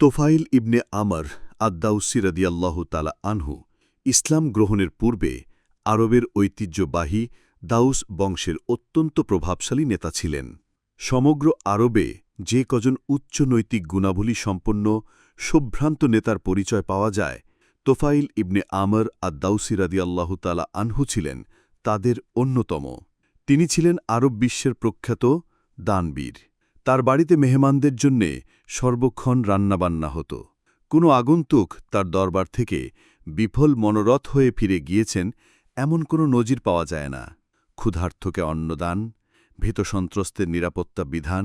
তোফাইল ইবনে আমর আদ্দাউসি রদিয়াল্লাহ তালা আনহু ইসলাম গ্রহণের পূর্বে আরবের ঐতিহ্যবাহী দাউস বংশের অত্যন্ত প্রভাবশালী নেতা ছিলেন। সমগ্র আরবে যে কজন উচ্চ নৈতিক গুণাবলী সম্পন্ন শুভ্রান্ত নেতার পরিচয় পাওয়া যায়, তোফাইল ইবনে আমর আদ্দাউসি রদিয়াল্লাহ তালা আনহু ছিলেন তাদের অন্যতম। তিনি ছিলেন আরব বিশ্বের প্রখ্যাত দানবীর। তার বাড়িতে মেহমানদের জন্যে সর্বক্ষণ রান্নাবান্না হতো। কোনো আগন্তুক তার দরবার থেকে বিফল মনোরথ হয়ে ফিরে গিয়েছেন এমন কোনো নজির পাওয়া যায় না। ক্ষুধার্থকে অন্নদান, ভীতসন্ত্রস্তের নিরাপত্তা বিধান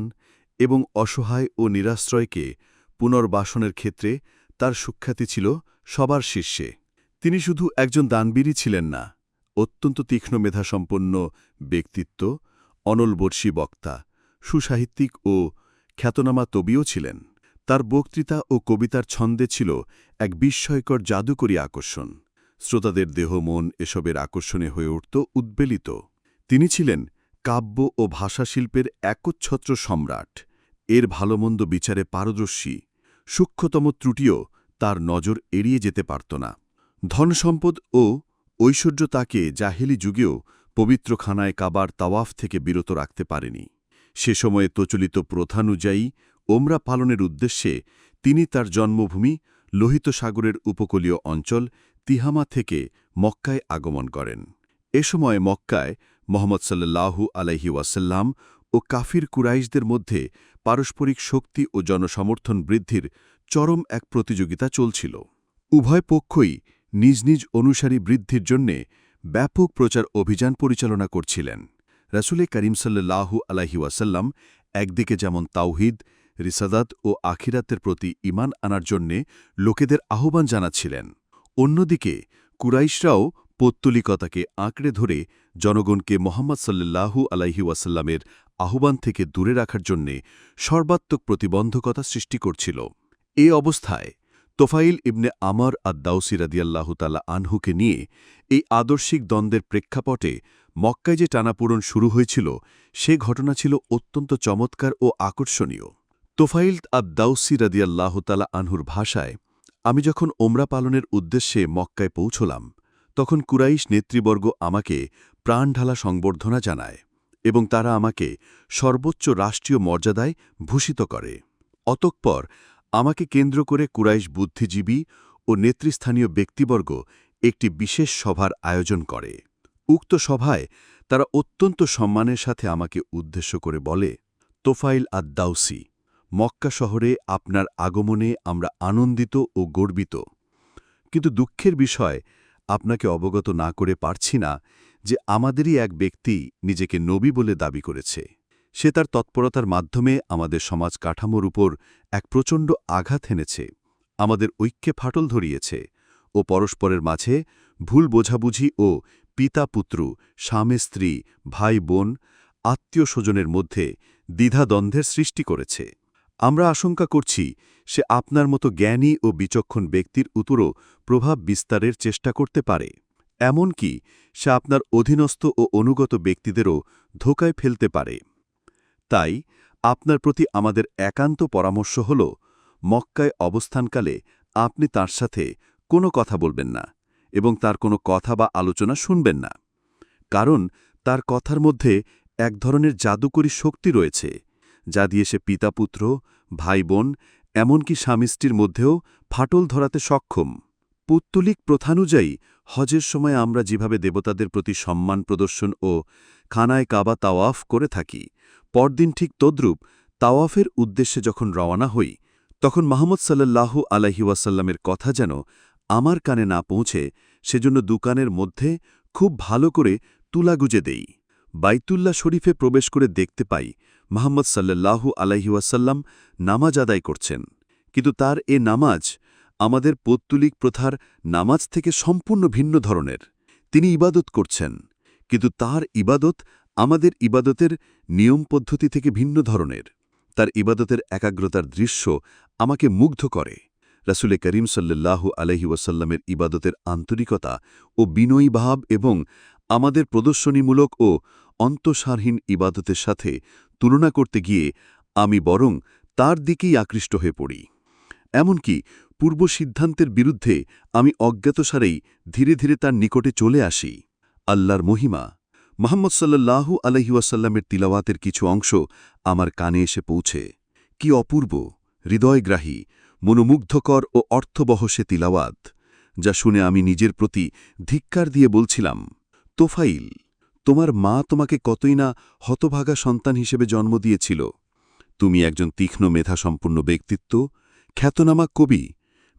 এবং অসহায় ও নিরাশ্রয়কে পুনর্বাসনের ক্ষেত্রে তার সুখ্যাতি ছিল সবার শীর্ষে। তিনি শুধু একজন দানবীরই ছিলেন না, অত্যন্ত তীক্ষ্ণ মেধাসম্পন্ন ব্যক্তিত্ব, অনলবর্ষী বক্তা সুসাহিত্যিক ও খ্যাতনামা তবিও ছিলেন। তার বক্তৃতা ও কবিতার ছন্দে ছিল এক বিস্ময়কর জাদুকরী আকর্ষণ। শ্রোতাদের দেহ, মন এসবের আকর্ষণে হয়ে উঠত উদ্বেলিত। তিনি ছিলেন কাব্য ও ভাষাশিল্পের একচ্ছত্র সম্রাট। এর ভালোমন্দ বিচারে পারদর্শী। সূক্ষ্মতম ত্রুটিও তার নজর এড়িয়ে যেতে পারত না। ধনসম্পদ ও ঐশ্বর্য তাকে জাহেলি যুগেও পবিত্র খানায় কাবার তাওয়াফ থেকে বিরত রাখতে পারেনি। সে সময়ে প্রচলিত প্রথানুযায়ী ওমরা পালনের উদ্দেশ্যে তিনি তার জন্মভূমি লোহিত সাগরের উপকূলীয় অঞ্চল তিহামা থেকে মক্কায় আগমন করেন। এ সময় মক্কায় মোহাম্মদ সাল্লাল্লাহু আলাইহি ওয়াসাল্লাম ও কাফির কুরাইশদের মধ্যে পারস্পরিক শক্তি ও জনসমর্থন বৃদ্ধির চরম এক প্রতিযোগিতা চলছিল। উভয় পক্ষই নিজ নিজ অনুসারী বৃদ্ধির জন্যে ব্যাপক প্রচার অভিযান পরিচালনা করছিলেন। রাসুলে করিম সাল্লাহু আলাহি ওয়াসাল্লাম একদিকে যেমন তাওহিদ, রিসাদাত ও আখিরাতের প্রতি ইমান আনার জন্যে লোকেদের আহ্বান জানাচ্ছিলেন। অন্যদিকে কুরাইশরাও পৌত্তলিকতাকে আঁকড়ে ধরে জনগণকে মোহাম্মদ সাল্লাহু আলাইহি ওয়াসাল্লামের আহ্বান থেকে দূরে রাখার জন্যে সর্বাত্মক প্রতিবন্ধকতা সৃষ্টি করছিল। এ অবস্থায় তোফাইল ইবনে আমর আদ্দাউসি রাদিয়াল্লাহতালা আনহুকে নিয়ে এই আদর্শিক দ্বন্দ্বের প্রেক্ষাপটে মক্কায় যে টানাপূরণ শুরু হয়েছিল, সে ঘটনা ছিল অত্যন্ত চমৎকার ও আকর্ষণীয়। তোফাইল আদ্দাউসি রাদিয়াল্লাহতালা আনহুর ভাষায়, আমি যখন ওমরা পালনের উদ্দেশ্যে মক্কায় পৌঁছলাম, তখন কুরাইশ নেতৃবর্গ আমাকে প্রাণঢালা সংবর্ধনা জানায় এবং তারা আমাকে সর্বোচ্চ রাষ্ট্রীয় মর্যাদায় ভূষিত করে। অতঃপর আমাকে কেন্দ্র করে কুরাইশ বুদ্ধিজীবী ও নেতৃস্থানীয় ব্যক্তিবর্গ একটি বিশেষ সভার আয়োজন করে। উক্ত সভায় তারা অত্যন্ত সম্মানের সাথে আমাকে উদ্দেশ্য করে বলে, তোফাইল আদ্দাউসি, মক্কা শহরে আপনার আগমনে আমরা আনন্দিত ও গর্বিত। কিন্তু দুঃখের বিষয়, আপনাকে অবগত না করে পারছি না যে আমাদেরই এক ব্যক্তি নিজেকে নবী বলে দাবি করেছে। সে তার তৎপরতার মাধ্যমে আমাদের সমাজ কাঠামোর উপর এক প্রচণ্ড আঘাত এনেছে, আমাদের ঐক্যে ফাটল ধরিয়েছে ও পরস্পরের মাঝে ভুল বোঝাবুঝি ও পিতা পুত্র স্বামী, স্ত্রী, ভাই, বোন, আত্মীয় স্বজনের মধ্যে দ্বিধাদ্বন্দ্বের সৃষ্টি করেছে। আমরা আশঙ্কা করছি সে আপনার মতো জ্ঞানী ও বিচক্ষণ ব্যক্তির উত্তরও প্রভাব বিস্তারের চেষ্টা করতে পারে। এমনকি সে আপনার অধীনস্থ ও অনুগত ব্যক্তিদেরও ধোকায় ফেলতে পারে। তাই আপনার প্রতি আমাদের একান্ত পরামর্শ হল, মক্কায় অবস্থানকালে আপনি তার সাথে কোনো কথা বলবেন না এবং তার কোনো কথা বা আলোচনা শুনবেন না। কারণ তার কথার মধ্যে এক ধরনের জাদুকরী শক্তি রয়েছে, যা দিয়ে সে পিতাপুত্র ভাই বোন এমনকি স্বামীস্ত্রীর মধ্যেও ফাটল ধরাতে সক্ষম। পুত্তলিক প্রথানুযায়ী হজের সময় আমরা যেভাবে দেবতাদের প্রতি সম্মান প্রদর্শন ও খানায় কাবা তাওয়াফ করে থাকি, পরদিন ঠিক তদ্রূপ তাওয়াফের উদ্দেশ্যে যখন রওয়ানা হই, তখন মাহমদ সাল্লাল্লাহু আলাহি ওয়াসাল্লামের কথা যেন আমার কানে না পৌঁছে, সেজন্য দুকানের মধ্যে খুব ভালো করে তুলাগুজে দেই। বাইতুল্লাহ শরীফে প্রবেশ করে দেখতে পাই মোহাম্মদ সাল্লাল্লাহু আলাইহিওয়াসাল্লাম নামাজ আদায় করছেন। কিন্তু তার এ নামাজ আমাদের পৌত্তুলিক প্রথার নামাজ থেকে সম্পূর্ণ ভিন্ন ধরনের। তিনি ইবাদত করছেন, কিন্তু তার ইবাদত আমাদের ইবাদতের নিয়ম পদ্ধতি থেকে ভিন্ন ধরনের। তার ইবাদতের একাগ্রতার দৃশ্য আমাকে মুগ্ধ করে। রাসুলে করিম সাল্লাল্লাহু আলহি ওয়াসাল্লামের ইবাদতের আন্তরিকতা ও বিনয়ী ভাব এবং আমাদের প্রদর্শনীমূলক ও অন্তঃসারহীন ইবাদতের সাথে তুলনা করতে গিয়ে আমি বরং তার দিকেই আকৃষ্ট হয়ে পড়ি। এমনকি পূর্ব সিদ্ধান্তের বিরুদ্ধে আমি অজ্ঞাতসারেই ধীরে ধীরে তার নিকটে চলে আসি। আল্লাহর মহিমা, মোহাম্মদ সাল্লাল্লাহু আলহিউসাল্লামের তিলাওয়াতের কিছু অংশ আমার কানে এসে পৌঁছে। কি অপূর্ব, হৃদয়গ্রাহী, মনোমুগ্ধকর ও অর্থবহ সে তিলাওয়াত, যা শুনে আমি নিজের প্রতি ধিক্কার দিয়ে বলছিলাম, তোফাইল, তোমার মা তোমাকে কতই না হতভাগা সন্তান হিসেবে জন্ম দিয়েছিল। তুমি একজন তীক্ষ্ণ মেধাসম্পন্ন ব্যক্তিত্ব, খ্যাতনামা কবি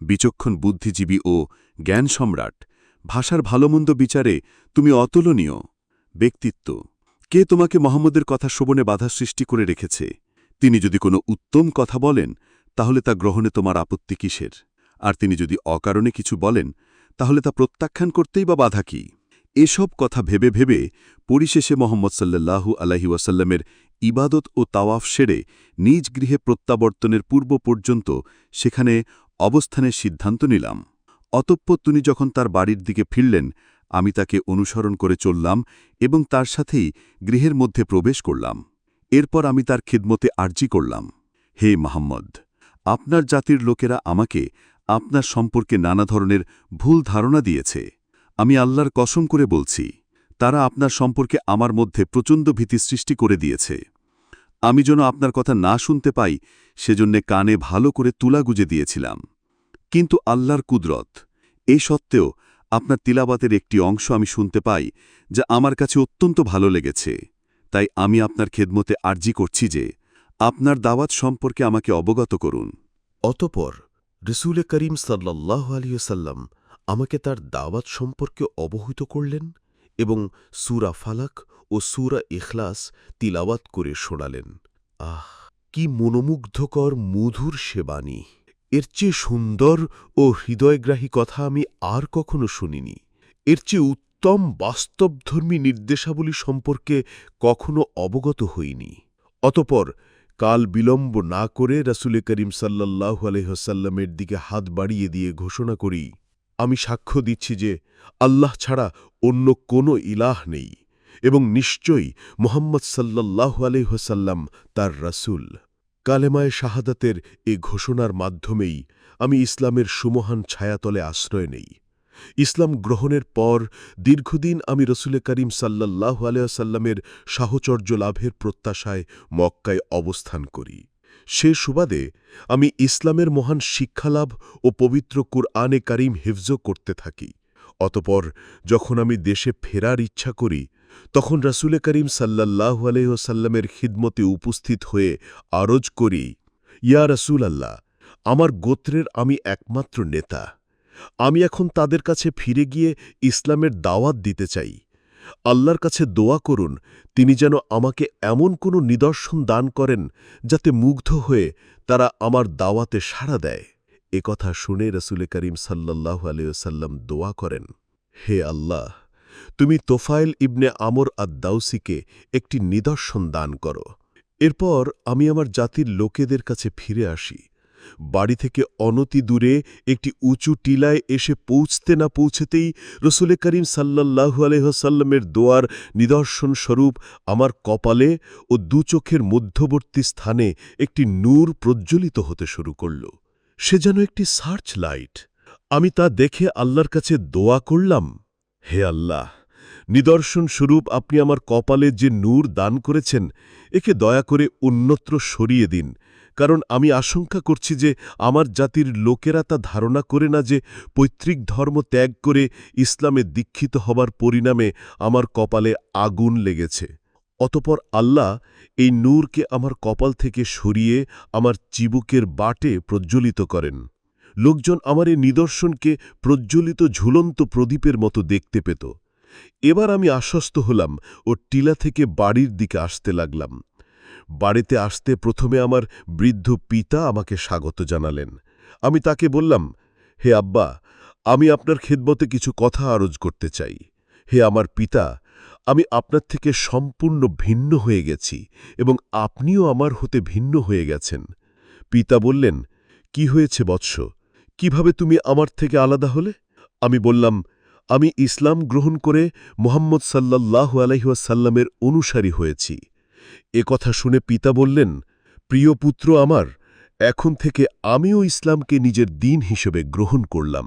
বিচক্ষণ বুদ্ধিজীবী ও জ্ঞান সম্রাট, ভাষার ভালোমন্দ বিচারে তুমি অতুলনীয়। ব্যক্তিত্ব, কে তোমাকে মোহাম্মদের কথা শ্রবণে বাধা সৃষ্টি করে রেখেছে? তিনি যদি কোনো উত্তম কথা বলেন, তাহলে তা গ্রহণে তোমার আপত্তি কিসের? আর তিনি যদি অকারণে কিছু বলেন, তাহলে তা প্রত্যাখ্যান করতেই বা বাধা কি? এসব কথা ভেবে ভেবে পরিশেষে মোহাম্মদ সাল্লাল্লাহু আলাহি ওয়াসাল্লামের ইবাদত ও তাওয়াফ সেরে নিজ গৃহে প্রত্যাবর্তনের পূর্ব পর্যন্ত সেখানে অবস্থানের সিদ্ধান্ত নিলাম। অতঃপর তিনি যখন তার বাড়ির দিকে ফিরলেন, আমি তাকে অনুসরণ করে চললাম এবং তার সাথেই গৃহের মধ্যে প্রবেশ করলাম। এরপর আমি তার খিদমতে আর্জি করলাম। হে মাহম্মদ, আপনার জাতির লোকেরা আমাকে আপনার সম্পর্কে নানা ধরনের ভুল ধারণা দিয়েছে। আমি আল্লাহর কসম করে বলছি, তারা আপনার সম্পর্কে আমার মধ্যে প্রচণ্ড ভীতি সৃষ্টি করে দিয়েছে। আমি যেন আপনার কথা না শুনতে পাই, সেজন্যে কানে ভালো করে তুলা গুজে দিয়েছিলাম। কিন্তু আল্লাহর কুদরত এই সত্ত্বেও আপনার তিলাবাতের একটি অংশ আমি শুনতে পাই, যা আমার কাছে অত্যন্ত ভালো লেগেছে। তাই আমি আপনার খেদমতে আর্জি করছি যে, আপনার দাওয়াত সম্পর্কে আমাকে অবগত করুন। অতপর রসুলে করিম সাল্লাহ আলিয়াল্লাম আমাকে তার দাওয়াত সম্পর্কে অবহিত করলেন এবং সুরা ফালাক ও সুরা ইখলাস তিলাওয়াত করে শোনালেন। আহ, কি মনোমুগ্ধকর মধুর সেবানী এর চেয়ে সুন্দর ও হৃদয়গ্রাহী কথা আমি আর কখনো শুনিনি। এর চেয়ে উত্তম বাস্তবধর্মী নির্দেশাবলী সম্পর্কে কখনো অবগত হইনি। অতপর কাল বিলম্ব না করে রাসুলে করিম সাল্লাহ আলহ্লামের দিকে হাত বাড়িয়ে দিয়ে ঘোষণা করি, আমি সাক্ষ্য দিচ্ছি যে আল্লাহ ছাড়া অন্য কোনো ইলাহ নেই। এবং নিশ্চয়ই মোহাম্মদ সাল্লাহ আলহ্লাম তার রাসুল। কালেমায় শাহাদাতের এ ঘোষণার মাধ্যমেই আমি ইসলামের সুমহান ছায়াতলে আশ্রয় নেই। ইসলাম গ্রহণের পর দীর্ঘদিন আমি রসুলে করিম সাল্লাহ আলিয়াসাল্লামের সাহচর্য লাভের প্রত্যাশায় মক্কায় অবস্থান করি। সে সুবাদে আমি ইসলামের মহান শিক্ষালাভ ও পবিত্র কুরআনে কারিম হিফজ করতে থাকি। অতপর যখন আমি দেশে ফেরার ইচ্ছা করি তখন রাসুলে করিম সাল্লাহ আলহ্লামের খিদমতে উপস্থিত হয়ে আরজ করি, ইয়া রসুল আল্লাহ আমার গোত্রের আমি একমাত্র নেতা। আমি এখন তাদের কাছে ফিরে গিয়ে ইসলামের দাওয়াত দিতে চাই। আল্লাহর কাছে দোয়া করুন, তিনি যেন আমাকে এমন কোনো নিদর্শন দান করেন যাতে মুগ্ধ হয়ে তারা আমার দাওয়াতে সাড়া দেয়। এ কথা শুনে রসুলে করিম সাল্লাহ আলিয়াল্লাম দোয়া করেন, হে আল্লাহ তুমি তোফায়েল ইবনে আমর আদ্দাউসিকে একটি নিদর্শন দান করো। এরপর আমি আমার জাতির লোকেদের কাছে ফিরে আসি। বাড়ি থেকে অনতি দূরে একটি উঁচু টিলায় এসে পৌঁছতে না পৌঁছতেই রসুলে করিম সাল্লাহু আলহ্লামের দোয়ার নিদর্শন স্বরূপ আমার কপালে ও দু চোখের মধ্যবর্তী স্থানে একটি নূর প্রজ্জ্বলিত হতে শুরু করল। সে যেন একটি সার্চ লাইট আমি তা দেখে আল্লাহর কাছে দোয়া করলাম হে আল্লাহ নিদর্শন স্বরূপ আপনি আমার কপালে যে নূর দান করেছেন, একে দয়া করে অন্যত্র সরিয়ে দিন, কারণ আমি আশঙ্কা করছি যে আমার জাতির লোকেরা তা ধারণা করে না যে পৈতৃক ধর্ম ত্যাগ করে ইসলামে দীক্ষিত হবার পরিণামে আমার কপালে আগুন লেগেছে। অতপর আল্লাহ এই নূরকে আমার কপাল থেকে সরিয়ে আমার চিবুকের বাটে প্রজ্জ্বলিত করেন। লোকজন আমার এই নিদর্শনকে প্রজ্জ্বলিত ঝুলন্ত প্রদীপের মতো দেখতে পেত। এবার আমি আশ্বস্ত হলাম ও টিলা থেকে বাড়ির দিকে আসতে লাগলাম। বাড়িতে আসতে প্রথমে আমার বৃদ্ধ পিতা আমাকে স্বাগত জানালেন। আমি তাকে বললাম, হে আব্বা, আমি আপনার খেদমতে কিছু কথা আরজ করতে চাই। হে আমার পিতা, আমি আপনার থেকে সম্পূর্ণ ভিন্ন হয়ে গেছি এবং আপনিও আমার হতে ভিন্ন হয়ে গেছেন। পিতা বললেন, কি হয়েছে বৎস? কীভাবে তুমি আমার থেকে আলাদা হলে? আমি বললাম, আমি ইসলাম গ্রহণ করে মোহাম্মদ সাল্লাল্লাহু আলহিহাসাল্লামের অনুসারী হয়েছি। এ কথা শুনে পিতা বললেন, প্রিয় পুত্র আমার, এখন থেকে আমিও ইসলামকে নিজের দিন হিসেবে গ্রহণ করলাম।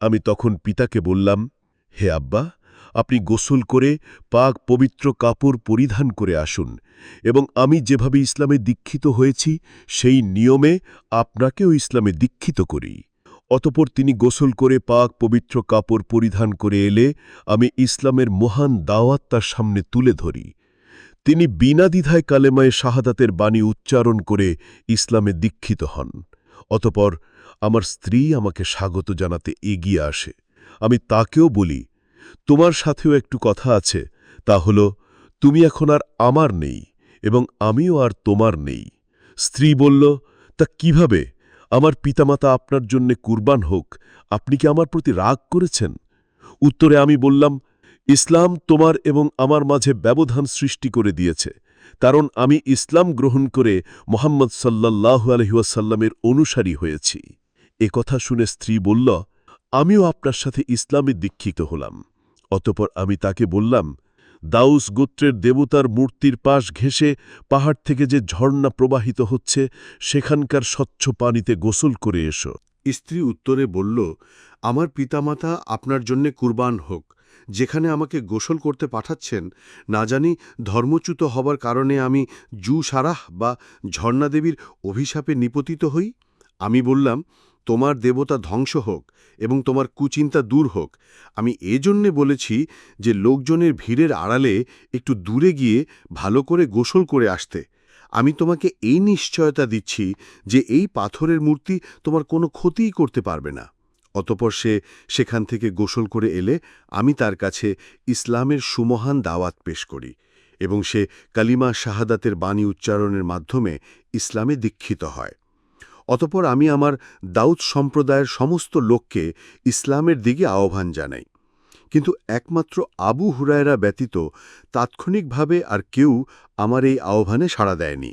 আমি তখন পিতাকে বললাম, হে আব্বা, আপনি গোসল করে পাক পবিত্র কাপড় পরিধান করে আসুন এবং আমি যেভাবে ইসলামে দীক্ষিত হয়েছি, সেই নিয়মে আপনাকেও ইসলামে দীক্ষিত করি। অতপর তিনি গোসল করে পাক পবিত্র কাপড় পরিধান করে এলে আমি ইসলামের মহান দাওয়াত তার সামনে তুলে ধরি। তিনি বিনা দ্বিধায় কালেমায় শাহাদাতের বাণী উচ্চারণ করে ইসলামে দীক্ষিত হন। অতপর আমার স্ত্রী আমাকে স্বাগত জানাতে এগিয়ে আসে। আমি তাকেও বলি, তোমার সাথেও একটু কথা আছে, তা হল, তুমি এখন আর আমার নেই এবং আমিও আর তোমার নেই। স্ত্রী বলল, তা কীভাবে? আমার পিতামাতা আপনার জন্যে কুরবান হোক, আপনি কি আমার প্রতি রাগ করেছেন? উত্তরে আমি বললাম, ইসলাম তোমার এবং আমার মাঝে ব্যবধান সৃষ্টি করে দিয়েছে, কারণ আমি ইসলাম গ্রহণ করে মোহাম্মদ সাল্লাল্লাহু আলহিউসাল্লামের অনুসারী হয়েছি। এ কথা শুনে স্ত্রী বলল, আমিও আপনার সাথে ইসলামে দীক্ষিত হলাম। অতপর আমি তাকে বললাম দাউস গোত্রের দেবতার মূর্তির পাশ ঘেঁষে পাহাড় থেকে যে ঝর্ণা প্রবাহিত হচ্ছে, সেখানকার স্বচ্ছ পানিতে গোসল করে এসো। স্ত্রী উত্তরে বলল, আমার পিতামাতা আপনার জন্যে কুরবান হোক। যেখানে আমাকে গোসল করতে পাঠাচ্ছেন, না জানি ধর্মচ্যুত হবার কারণে আমি জু সারাহ বা ঝর্ণাদেবীর অভিশাপে নিপতিত হই? আমি বললাম তোমার দেবতা ধ্বংস হোক এবং তোমার কুচিন্তা দূর হোক, আমি এজন্যে বলেছি যে লোকজনের ভিড়ের আড়ালে একটু দূরে গিয়ে ভালো করে গোসল করে আসতে। আমি তোমাকে এই নিশ্চয়তা দিচ্ছি যে এই পাথরের মূর্তি তোমার কোনো ক্ষতিই করতে পারবে না। অতপর সে সেখান থেকে গোসল করে এলে আমি তার কাছে ইসলামের সুমহান দাওয়াত পেশ করি এবং সে কালিমা শাহাদাতের বাণী উচ্চারণের মাধ্যমে ইসলামে দীক্ষিত হয়। অতপর আমি আমার দাউদ সম্প্রদায়ের সমস্ত লোককে ইসলামের দিকে আহ্বান জানাই। কিন্তু একমাত্র আবু হুরায়রা ব্যতীত তাৎক্ষণিকভাবে আর কেউ আমার এই আহ্বানে সাড়া দেয়নি।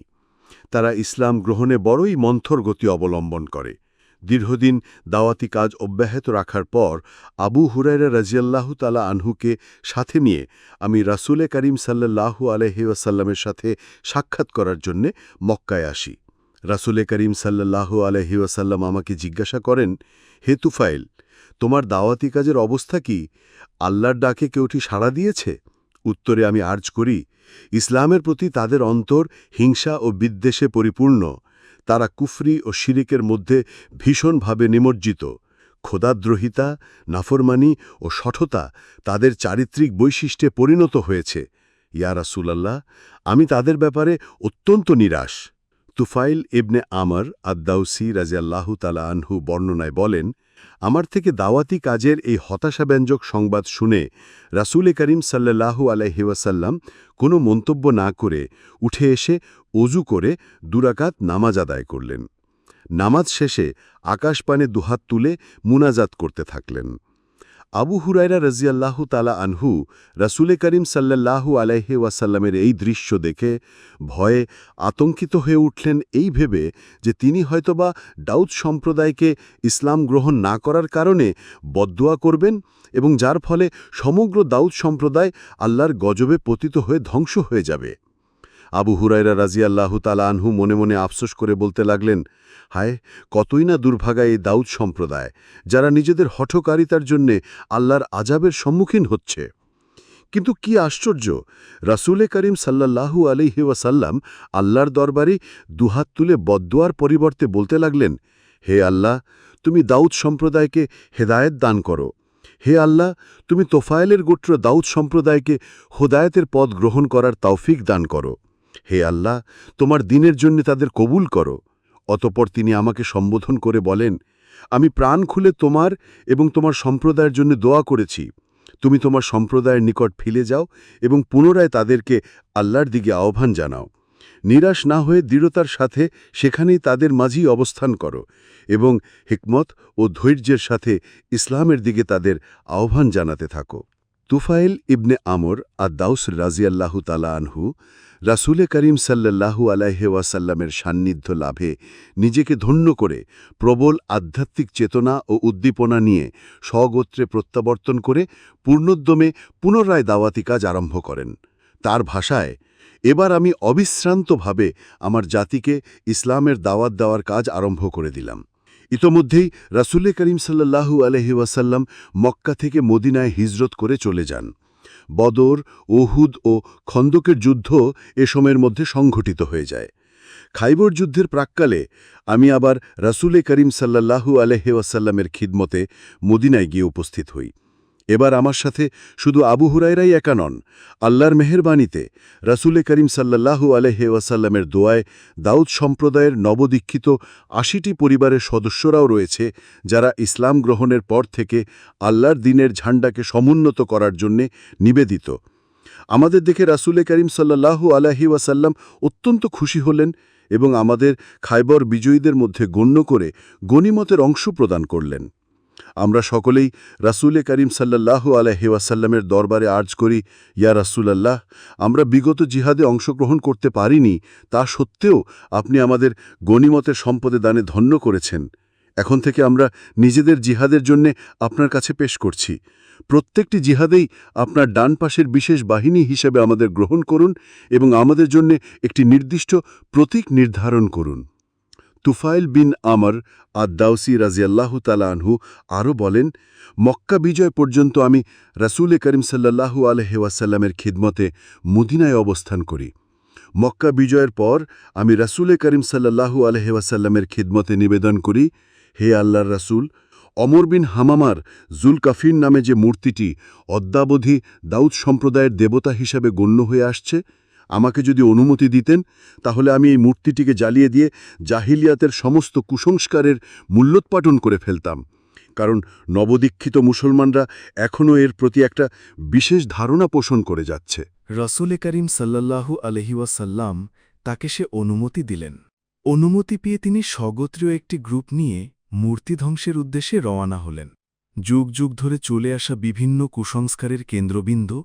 তারা ইসলাম গ্রহণে বড়ই মন্থর গতি অবলম্বন করে। দীর্ঘদিন দাওয়াতি কাজ অব্যাহত রাখার পর আবু হুরায়রা রাজিয়াল্লাহু তালা আনহুকে সাথে নিয়ে আমি রাসুলে করিম সাল্লাহু আলহি ওয়াসাল্লামের সাথে সাক্ষাৎ করার জন্যে মক্কায় আসি। রাসুলে করিম সাল্লাহু আলহি ওয়াসাল্লাম আমাকে জিজ্ঞাসা করেন, হে তুফাইল, তোমার দাওয়াতি কাজের অবস্থা কি? আল্লাহর ডাকে কেউটি সাড়া দিয়েছে? উত্তরে আমি আর্জ করি, ইসলামের প্রতি তাদের অন্তর হিংসা ও বিদ্বেষে পরিপূর্ণ। তারা কুফরি ও শিরিকের মধ্যে ভীষণভাবে নিমজ্জিত। খোদাদ্রোহিতা নাফরমানি ও সঠতা তাদের চারিত্রিক বৈশিষ্ট্যে পরিণত হয়েছে। ইয়া রাসূলাল্লাহ, আমি তাদের ব্যাপারে অত্যন্ত নিরাশ। তুফাইল ইবনে আমর আদ্দাউসি রাজিয়াল্লাহু তালা আনহু বর্ণনায় বলেন, আমার থেকে দাওয়াতি কাজের এই হতাশাব্যঞ্জক সংবাদ শুনে রাসুলে করিম সাল্লাহু আলাইহিওয়াসাল্লাম কোনো মন্তব্য না করে উঠে এসে অজু করে দুরাকাত নামাজ আদায় করলেন। নামাজ শেষে আকাশপানে দুহাত তুলে মুনাজাত করতে থাকলেন। আবু হুরাইরা রাজিয়াল্লাহু তালা আনহু রাসুলে করিম সাল্লাহু আলাইহে ওয়াসাল্লামের এই দৃশ্য দেখে ভয়ে আতঙ্কিত হয়ে উঠলেন এই ভেবে যে তিনি হয়তোবা ডাউদ সম্প্রদায়কে ইসলাম গ্রহণ না করার কারণে বদদোয়া করবেন এবং যার ফলে সমগ্র দাউদ সম্প্রদায় আল্লাহর গজবে পতিত হয়ে ধ্বংস হয়ে যাবে। আবু হুরাইরা রাজিয়াল্লাহু তালা আনহু মনে মনে আফসোস করে বলতে লাগলেন, হায়, কতই না দুর্ভাগা এই দাউদ সম্প্রদায়, যারা নিজেদের হঠকারিতার জন্যে আল্লাহর আজাবের সম্মুখীন হচ্ছে। কিন্তু কি আশ্চর্য, রাসুলে করিম সাল্লাল্লাহু আলিহি ওয়াসাল্লাম আল্লাহর দরবারে দুহাত তুলে বদোয়ার পরিবর্তে বলতে লাগলেন, হে আল্লাহ, তুমি দাউদ সম্প্রদায়কে হেদায়েত দান করো। হে আল্লাহ, তুমি তোফায়েলের গোত্র দাউদ সম্প্রদায়কে হোদায়েতের পদ গ্রহণ করার তৌফিক দান করো। হে আল্লাহ, তোমার দিনের জন্য তাদের কবুল করো। অতপর তিনি আমাকে সম্বোধন করে বলেন, আমি প্রাণ খুলে তোমার এবং তোমার সম্প্রদায়ের জন্য দোয়া করেছি। তুমি তোমার সম্প্রদায়ের নিকট ফিরে যাও এবং পুনরায় তাদেরকে আল্লাহর দিকে আহ্বান জানাও। নিরাশ না হয়ে দৃঢ়তার সাথে সেখানেই তাদের মাঝেই অবস্থান করো এবং হিকমত ও ধৈর্যের সাথে ইসলামের দিকে তাদের আহ্বান জানাতে থাকো। তুফাইল ইবনে আমর আদাউস রাজিয়াল্লাহু তালা আনহু রাসুলে করিম সাল্লাল্লাহু আলাইহে ওয়াসাল্লামের সান্নিধ্য লাভে নিজেকে ধন্য করে প্রবল আধ্যাত্মিক চেতনা ও উদ্দীপনা নিয়ে স্বগোত্রে প্রত্যাবর্তন করে পূর্ণোদ্যমে পুনরায় দাওয়াতি কাজ আরম্ভ করেন। তার ভাষায়, এবার আমি অবিশ্রান্তভাবে আমার জাতিকে ইসলামের দাওয়াত দেওয়ার কাজ আরম্ভ করে দিলাম। ইতোমধ্যেই রাসুল্লে করিম সাল্লাল্লাহু আলহি ওয়াসাল্লাম মক্কা থেকে মদিনায় হিজরত করে চলে যান। বদর ওহুদ ও খন্দকের যুদ্ধ এ সময়ের মধ্যে সংঘটিত হয়ে যায়। খাইবর যুদ্ধের প্রাককালে আমি আবার রাসুলে করিম সাল্লাহু আলহ ওয়াসাল্লামের খিদমতে মদিনায় গিয়ে উপস্থিত হই। এবার আমার সাথে শুধু আবু হুরাইরাই একা নন, আল্লাহর মেহেরবাণীতে রাসুলে করিম সাল্লাল্লাহু আলহে ওয়াসাল্লামের দোয়ায় দাউদ সম্প্রদায়ের নবদীক্ষিত আশিটি পরিবারের সদস্যরাও রয়েছে যারা ইসলাম গ্রহণের পর থেকে আল্লাহর দিনের ঝান্ডাকে সমুন্নত করার জন্যে নিবেদিত। আমাদের দেখে রাসুলে করিম সাল্লাল্লাহু আলহি ওয়াসাল্লাম অত্যন্ত খুশি হলেন এবং আমাদের খাইবর বিজয়ীদের মধ্যে গণ্য করে গণিমতের অংশ প্রদান করলেন। আমরা সকলেই রাসুলে করিম সাল্লাল্লাহু আলহি ওয়াসাল্লামের দরবারে আর্জ করি, ইয়া রাসুলাল্লাহ, আমরা বিগত জিহাদে অংশগ্রহণ করতে পারিনি, তা সত্ত্বেও আপনি আমাদের গণিমতের সম্পদে দানে ধন্য করেছেন। এখন থেকে আমরা নিজেদের জিহাদের জন্যে আপনার কাছে পেশ করছি। প্রত্যেকটি জিহাদেই আপনার ডান পাশের বিশেষ বাহিনী হিসেবে আমাদের গ্রহণ করুন এবং আমাদের জন্য একটি নির্দিষ্ট প্রতীক নির্ধারণ করুন। তুফাইল বিন আমর আদাউসি রাজিয়াল্লাহ তালা আনহু আরও বলেন, মক্কা বিজয় পর্যন্ত আমি রাসুলে করিম সাল্লাহু আলহেওয়াসাল্লামের খিদমতে মদিনায় অবস্থান করি। মক্কা বিজয়ের পর আমি রাসুলে করিম সাল্লাহু আলহেওয়াসাল্লামের খিদমতে নিবেদন করি, হে আল্লাহর রাসূল, অমর বিন হামামার জুলকাফিন নামে যে মূর্তিটি অদ্যাবধি দাউদ সম্প্রদায়ের দেবতা হিসাবে গণ্য হয়ে আসছে আমাকে যদি অনুমতি দিতেন, তাহলে আমি এই মূর্তিটিকে জ্বালিয়ে দিয়ে জাহিলিয়াতের সমস্ত কুসংস্কারের মূল্যোৎপাটন করে ফেলতাম। কারণ নবদীক্ষিত মুসলমানরা এখনও এর প্রতি একটা বিশেষ ধারণা পোষণ করে যাচ্ছে। রসুলে করিম সাল্লাল্লাহু আলহিওয়াসাল্লাম তাকে সে অনুমতি দিলেন। অনুমতি পেয়ে তিনি স্বগোত্রীয় একটি গ্রুপ নিয়ে মূর্তি ধ্বংসের উদ্দেশ্যে রওয়ানা হলেন। যুগ যুগ ধরে চলে আসা বিভিন্ন কুসংস্কারের কেন্দ্রবিন্দু,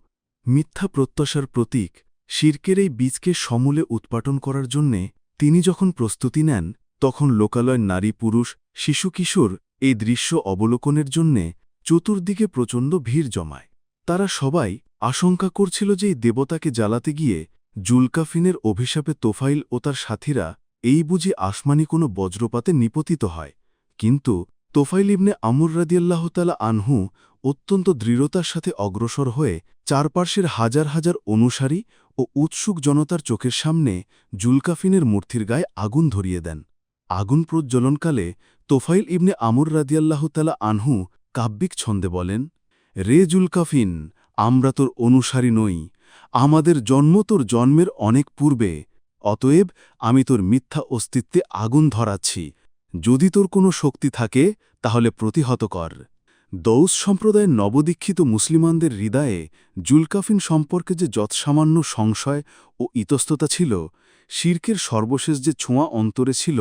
মিথ্যা প্রত্যাশার প্রতীক শির্কের এই বীজকে সমূলে উৎপাটন করার জন্যে তিনি যখন প্রস্তুতি নেন, তখন লোকালয় নারী পুরুষ, শিশু কিশোর এই দৃশ্য অবলোকনের জন্যে চতুর্দিকে প্রচণ্ড ভিড় জমায়। তারা সবাই আশঙ্কা করছিল যে এই দেবতাকে জ্বালাতে গিয়ে জুলকাফিনের অভিশাপে তোফাইল ও তার সাথীরা এই বুঝি আসমানি কোনো বজ্রপাতে নিপতিত হয়। কিন্তু তোফাইল ইবনে আমর রাদিয়াল্লাহতালা আনহু অত্যন্ত দৃঢ়তার সাথে অগ্রসর হয়ে চারপার্শ্বের হাজার হাজার অনুসারী ও উৎসুক জনতার চোখের সামনে জুলকাফিনের মূর্তির গায়ে আগুন ধরিয়ে দেন। আগুন প্রজ্বলনকালে তোফাইল ইবনে আমর রাদিয়াল্লাহতালা আনহু কাব্যিক ছন্দে বলেন, রে জুলকাফিন, আমরা তোর অনুসারী নই। আমাদের জন্ম তোর জন্মের অনেক পূর্বে। অতএব আমি তোর মিথ্যা অস্তিত্বে আগুন ধরাচ্ছি। যদি তোর কোনো শক্তি থাকে, তাহলে প্রতিহত কর। দৌস সম্প্রদায়ের নবদীক্ষিত মুসলিমানদের হৃদয়ে জুলকাফিন সম্পর্কে যে যৎসামান্য সংশয় ও ইতস্ততা ছিল, শির্কের সর্বশেষ যে ছোঁয়া অন্তরে ছিল,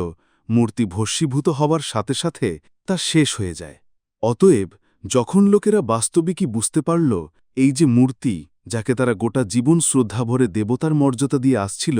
মূর্তি ভস্মীভূত হবার সাথে সাথে তা শেষ হয়ে যায়। অতএব, যখন লোকেরা বাস্তবিকই বুঝতে পারল, এই যে মূর্তি, যাকে তারা গোটা জীবন শ্রদ্ধাভরে দেবতার মর্যাদা দিয়ে আসছিল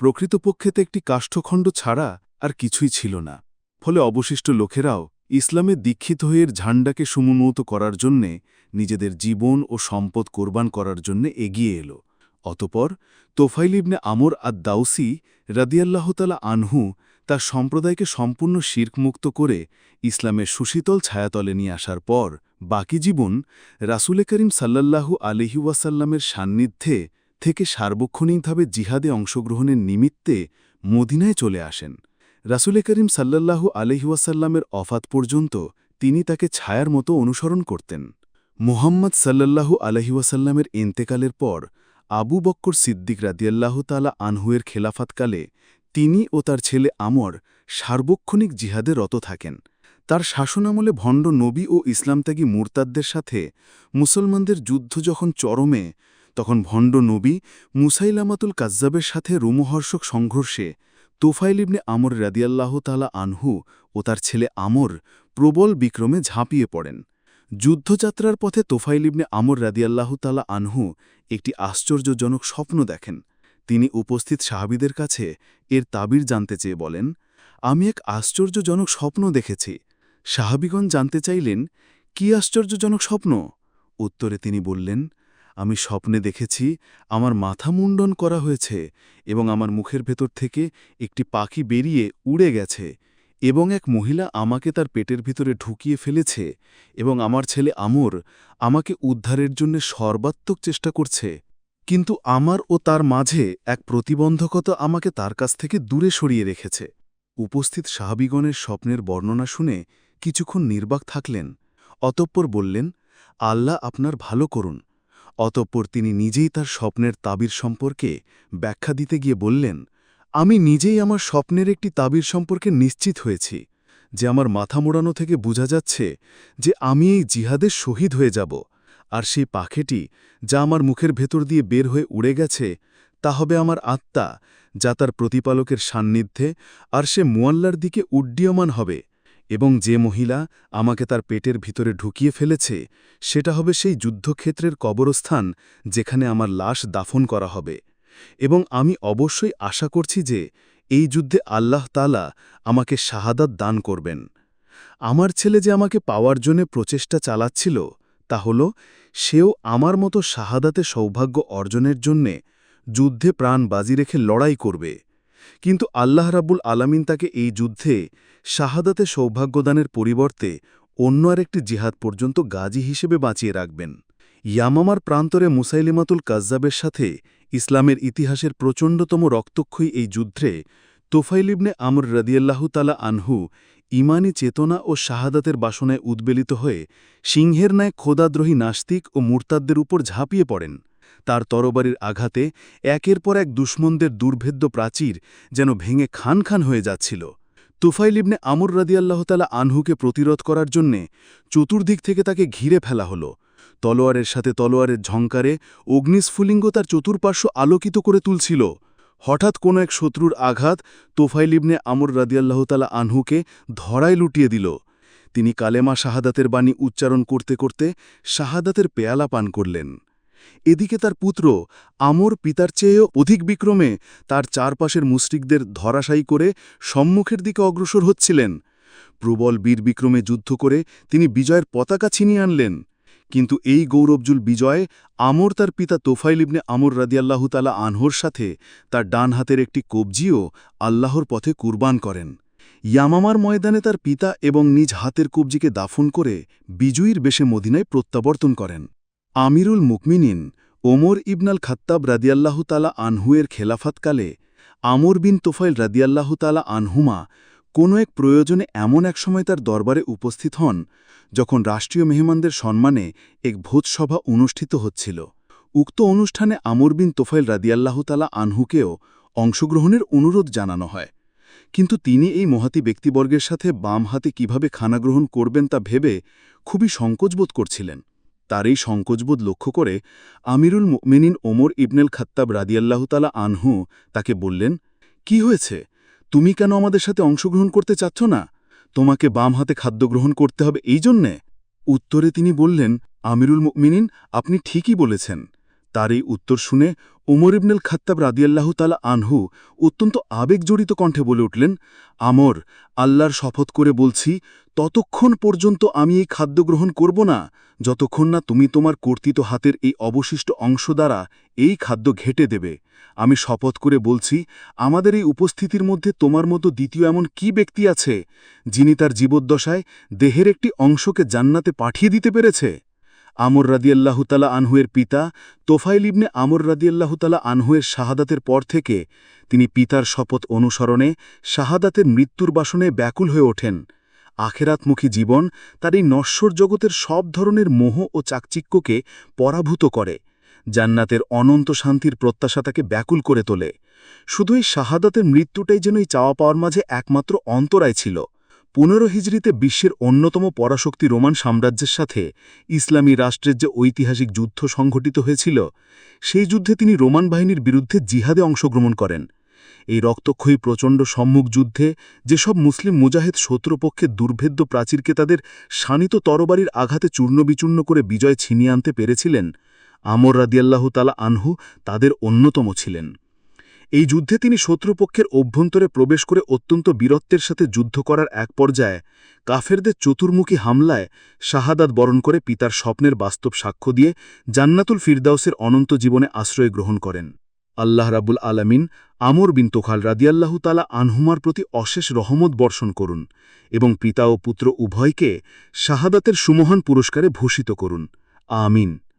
প্রকৃতপক্ষেতে একটি কাষ্ঠখণ্ড ছাড়া আর কিছুই ছিল না। ফলে অবশিষ্ট লোকেরাও ইসলামে দীক্ষিত হয়ে এর ঝান্ডাকে সুমুনত করার জন্যে নিজেদের জীবন ও সম্পদ কোরবান করার জন্যে এগিয়ে এলো। অতপর তোফাইল ইবনে আমর আদ দাউসি রাদিয়াল্লাহতালা আনহু তার সম্প্রদায়কে সম্পূর্ণ শির্কমুক্ত করে ইসলামের সুশীতল ছায়াতলে নিয়ে আসার পর বাকি জীবন রাসুলে করিম সাল্লাল্লাহু আলহিউয়াসাল্লামের সান্নিধ্যে থেকে সার্বক্ষণিকভাবে জিহাদে অংশগ্রহণের নিমিত্তে মদিনায় চলে আসেন। রাসুলে করিম সাল্লাল্লাহু আলহিউয়াসাল্লামের অফাত পর্যন্ত তিনি তাকে ছায়ার মতো অনুসরণ করতেন। মুহাম্মদ সাল্লাল্লাহু আলহিউয়াসাল্লামের এন্তেকালের পর আবু বক্কর সিদ্দিক রাদিয়াল্লাহু তালা আনহুয়ের খেলাফাতকালে তিনি ও তার ছেলে আমর সার্বক্ষণিক জিহাদে রত থাকেন। তার শাসনামলে ভণ্ড নবী ও ইসলামত্যাগী মুরতাদদের সাথে মুসলমানদের যুদ্ধ যখন চরমে, তখন ভণ্ড নবী মুসাইলামাতুল কাজ্জাবের সাথে রোমহর্ষক সংঘর্ষে তোফাইল ইবনে আমর রাদিয়াল্লাহ তালা আনহু ও তার ছেলে আমর প্রবল বিক্রমে ঝাঁপিয়ে পড়েন। যুদ্ধযাত্রার পথে তোফাইল ইবনে আমর রাদিয়াল্লাহ তালা আনহু একটি আশ্চর্যজনক স্বপ্ন দেখেন। তিনি উপস্থিত সাহাবিদের কাছে এর তাবির জানতে চেয়ে বলেন, আমি এক আশ্চর্যজনক স্বপ্ন দেখেছি। সাহাবিগণ জানতে চাইলেন, কি আশ্চর্যজনক স্বপ্ন? উত্তরে তিনি বললেন আমি স্বপ্নে দেখেছি আমার মাথা মুন্ডন করা হয়েছে এবং আমার মুখের ভেতর থেকে একটি পাখি বেরিয়ে উড়ে গেছে এবং এক মহিলা আমাকে তার পেটের ভিতরে ঢুকিয়ে ফেলেছে এবং আমার ছেলে আমর আমাকে উদ্ধারের জন্য সর্বাত্মক চেষ্টা করছে। কিন্তু আমার ও তার মাঝে এক প্রতিবন্ধকতা আমাকে তার কাছ থেকে দূরে সরিয়ে রেখেছে। উপস্থিত সাহাবিগণের স্বপ্নের বর্ণনা শুনে কিছুক্ষণ নির্বাক থাকলেন, অতঃপর বললেন, আল্লাহ আপনার ভালো করুন। অতঃপর তিনি নিজেই তার স্বপ্নের তাবির সম্পর্কে ব্যাখ্যা দিতে গিয়ে বললেন, আমি নিজেই আমার স্বপ্নের একটি তাবির সম্পর্কে নিশ্চিত হয়েছি, যে আমার মাথা মোড়ানো থেকে বোঝা যাচ্ছে যে আমি এই জিহাদের শহীদ হয়ে যাব, আর সেই পাখিটি যা আমার মুখের ভেতর দিয়ে বের হয়ে উড়ে গেছে, তা হবে আমার আত্মা, যা তার প্রতিপালকের সান্নিধ্যে, আর সে মুয়াল্লার দিকে উড্ডীয়মান হবে। এবং যে মহিলা আমাকে তার পেটের ভিতরে ঢুকিয়ে ফেলেছে, সেটা হবে সেই যুদ্ধক্ষেত্রের কবরস্থান যেখানে আমার লাশ দাফন করা হবে। এবং আমি অবশ্যই আশা করছি যে এই যুদ্ধে আল্লাহ তালা আমাকে শাহাদাত দান করবেন। আমার ছেলে যে আমাকে পাওয়ার জন্য প্রচেষ্টা চালাচ্ছিল, তা হল সেও আমার মতো শাহাদাতে সৌভাগ্য অর্জনের জন্যে যুদ্ধে প্রাণ বাজি রেখে লড়াই করবে। কিন্তু আল্লাহ রাব্বুল আলামিন তাকে এই যুদ্ধে শাহাদাতে সৌভাগ্যদানের পরিবর্তে অন্য আরেকটি জিহাদ পর্যন্ত গাজী হিসেবে বাঁচিয়ে রাখবেন। ইয়ামামার প্রান্তরে মুসাইলিমাতুল কাজ্জাবের সাথে ইসলামের ইতিহাসের প্রচণ্ডতম রক্তক্ষয়ী এই যুদ্ধে তোফাইলিবনে আমর রদিয়াল্লাহু তালা আনহু ইমানি চেতনা ও শাহাদাতের বাসনায় উদ্বেলিত হয়ে সিংহের ন্যায় খোদাদ্রোহী নাস্তিক ও মুরতাদদের উপর ঝাঁপিয়ে পড়েন। তার তরবারির আঘাতে একের পর এক দুশ্মনদের দুর্ভেদ্য প্রাচীর যেন ভেঙে খান খান হয়ে যাচ্ছিল। তুফাইলিবনে আমর রাদিয়াল্লাহতালা আনহুকে প্রতিরোধ করার জন্যে চতুর্দিক থেকে তাকে ঘিরে ফেলা হল। তলোয়ারের সাথে তলোয়ারের ঝঙ্কারে অগ্নিস্ফুলিঙ্গ তার চতুর্পার্শ্ব আলোকিত করে তুলছিল। হঠাৎ কোনো এক শত্রুর আঘাত তোফাইলিবনে আমর রাদিয়াল্লাহতালা আনহুকে ধরায় লুটিয়ে দিল। তিনি কালেমা শাহাদাতের বাণী উচ্চারণ করতে করতে শাহাদাতের পেয়ালা পান করলেন। এদিকে তার পুত্র আমর পিতার চেয়েও অধিক বিক্রমে তার চারপাশের মুসরিকদের ধরাশায়ী করে সম্মুখের দিকে অগ্রসর হচ্ছিলেন। প্রবল বীর বিক্রমে যুদ্ধ করে তিনি বিজয়ের পতাকা ছিনিয়ে আনলেন। কিন্তু এই গৌরবজুল বিজয়ে আমর তার পিতা তোফাইল ইবনে আমর রাদিয়াল্লাহু তালা আনহোর সাথে তার ডান হাতের একটি কবজিও আল্লাহর পথে কুরবান করেন। ইয়ামামার ময়দানে তার পিতা এবং নিজ হাতের কবজিকে দাফন করে বিজয়ীর বেশে মদিনায় প্রত্যাবর্তন করেন। আমিরুল মুকমিনিন ওমর ইবনাল খাত্তাব রাদিয়াল্লাহু তালা আনহুয়ের খেলাফাতকালে আমর বিন তোফাইল রাদিয়াল্লাহু তালা আনহুমা কোনো এক প্রয়োজনে এমন এক সময় তার দরবারে উপস্থিত হন, যখন রাষ্ট্রীয় মেহমানদের সম্মানে এক ভোজসভা অনুষ্ঠিত হচ্ছিল। উক্ত অনুষ্ঠানে আমর বিন তোফাইল রাদিয়াল্লাহু তালা আনহুকেও অংশগ্রহণের অনুরোধ জানানো হয়। কিন্তু তিনি এই মহাতি ব্যক্তিবর্গের সাথে বাম হাতে কীভাবে খানা গ্রহণ করবেন তা ভেবে খুবই সংকোচবোধ করছিলেন। তার এই সংকোচবোধ লক্ষ্য করে আমিরুল মেনিন ওমর ইবনেল খাত্তাব রাদিয়াল্লাহতালা আনহু তাকে বললেন, কি হয়েছে? তুমি কেন আমাদের সাথে অংশগ্রহণ করতে চাচ্ছ না? তোমাকে বাম হাতে খাদ্য গ্রহণ করতে হবে এই জন্যে? উত্তরে তিনি বললেন, আমিরুল মিনিন আপনি ঠিকই বলেছেন। তার এই উত্তর শুনে ওমর ইবনেল খাত্তাব রাদিয়াল্লাহু তালা আনহু অত্যন্ত আবেগজড়িত কণ্ঠে বলে উঠলেন, আমর, আল্লাহর শপথ করে বলছি ততক্ষণ পর্যন্ত আমি এই খাদ্য গ্রহণ করব না, যতক্ষণ না তুমি তোমার কর্তিত হাতের এই অবশিষ্ট অংশ দ্বারা এই খাদ্য ঘেটে দেবে। আমি শপথ করে বলছি, আমাদের এই উপস্থিতির মধ্যে তোমার মতো দ্বিতীয় এমন কি ব্যক্তি আছে, যিনি তার জীবদ্দশায় দেহের একটি অংশকে জান্নাতে পাঠিয়ে দিতে পেরেছে? আমর রাদিয়াল্লাহতালা আনহুয়ের পিতা তোফাইল ইবনে আমর রাদিয়াল্লাহতালা আনহুয়ের শাহাদাতের পর থেকে তিনি পিতার শপথ অনুসরণে শাহাদাতের মৃত্যুর বাসনে ব্যাকুল হয়ে ওঠেন। আখেরাতমুখী জীবন তার এই নশ্বর জগতের সব ধরনের মোহ ও চাকচিক্যকে পরাভূত করে, জান্নাতের অনন্ত শান্তির প্রত্যাশা তাকে ব্যাকুল করে তোলে। শুধু এই শাহাদাতের মৃত্যুটাই যেন এই চাওয়া পাওয়ার মাঝে একমাত্র অন্তরায় ছিল। পনেরো হিজড়িতে বিশ্বের অন্যতম পরাশক্তি রোমান সাম্রাজ্যের সাথে ইসলামী রাষ্ট্রের যে ঐতিহাসিক যুদ্ধ সংঘটিত হয়েছিল, সেই যুদ্ধে তিনি রোমান বাহিনীর বিরুদ্ধে জিহাদে অংশগ্রহণ করেন। এই রক্তক্ষয়ী প্রচণ্ড সম্মুখ যুদ্ধে যেসব মুসলিম মুজাহেদ শত্রুপক্ষে দুর্ভেদ্য প্রাচীরকে তাদের শানিত তরবারির আঘাতে চূর্ণবিচূর্ণ করে বিজয় ছিনিয়ে আনতে পেরেছিলেন, আমর রাদিয়াল্লাহু তালা আনহু তাদের অন্যতম ছিলেন। এই যুদ্ধে তিনি শত্রুপক্ষের অভ্যন্তরে প্রবেশ করে অত্যন্ত বীরত্বের সাথে যুদ্ধ করার এক পর্যায়ে কাফেরদের চতুর্মুখী হামলায় শাহাদাত বরণ করে পিতার স্বপ্নের বাস্তব সাক্ষ্য দিয়ে জান্নাতুল ফিরদাউসের অনন্ত জীবনে আশ্রয় গ্রহণ করেন। আল্লাহ রাবুল আলামিন আমর বিন তোখাল রাদিয়াল্লাহু তালা আনহুমার প্রতি অশেষ রহমত বর্ষণ করুন এবং পিতা ও পুত্র উভয়কে শাহাদাতের সুমহান পুরস্কারে ভূষিত করুন। আমিন।